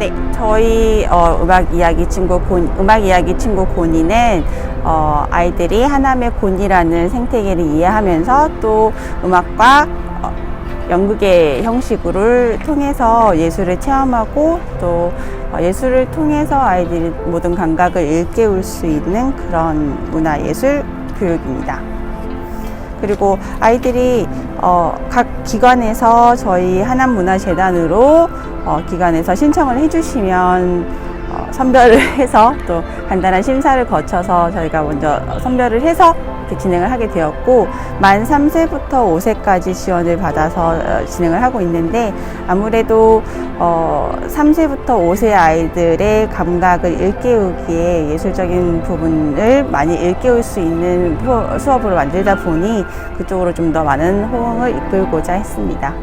네, 저희 어, 음악 이야기 친구 곤, 음악 이야기 친구 곤이는 어, 아이들이 하나의 곤이라는 생태계를 이해하면서 또 음악과 어, 연극의 형식을 통해서 예술을 체험하고 또 어, 예술을 통해서 아이들이 모든 감각을 일깨울 수 있는 그런 문화 예술 교육입니다. 그리고 아이들이 어, 각 기관에서 저희 하남문화재단으로 어, 기관에서 신청을 해주시면 어, 선별을 해서 또 간단한 심사를 거쳐서 저희가 먼저 선별을 해서 진행을 하게 되었고 만 3세부터 5세까지 지원을 받아서 어, 진행을 하고 있는데 아무래도 어, 3세부터 5세 아이들의 감각을 일깨우기에 예술적인 부분을 많이 일깨울 수 있는 수- 수업으로 만들다 보니 그쪽으로 좀 더 많은 호응을 이끌고자 했습니다.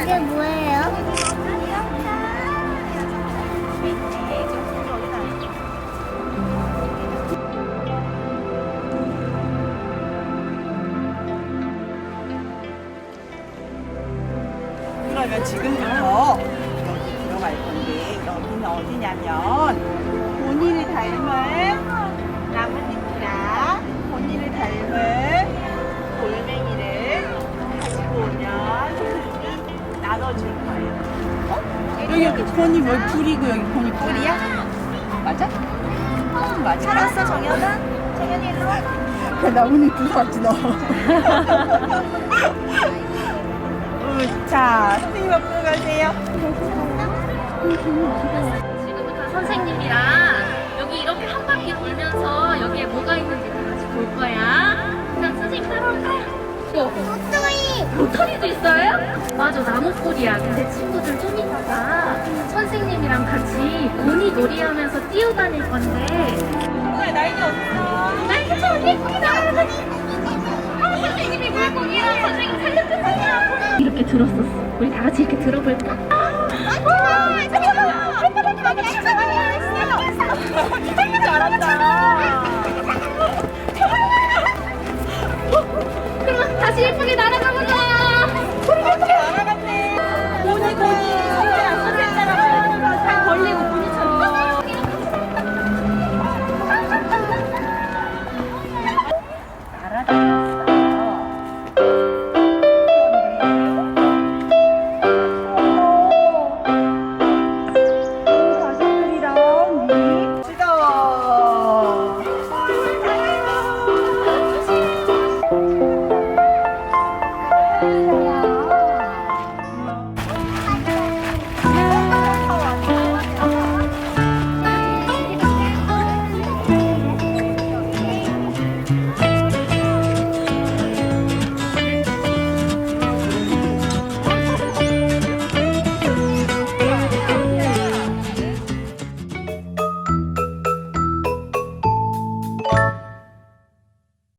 이게 뭐예요? 그러면 지금부터 여기 여기 본이 뭐 불이고 여기 본이 뿔이야? 맞아? 어, 맞아. 찾았어 정연아? 정연이 일로 와. 그 나뭇잎 주워왔지 너. 어, 자, 선생님 앞으로 가세요. 지금부터 선생님이랑 여기 이렇게 한 바퀴 돌면서 여기에 뭐가 있는지 다 같이 볼 거야. 그럼 선생님 따라올까요? 목도리. 로터리도 있어요? 맞아, 나무꾼이야. 근데 친구들 좀 이따가 놀이하면서 뛰어다닐 건데. 오늘 날이 어떠세요? 날 진짜 언니 예쁩니다. 선생님 물고기랑 선생님 살려주세요. 이렇게 들었었어. 우리 다 같이 이렇게 들어볼까? 아, 이거 봐. 이거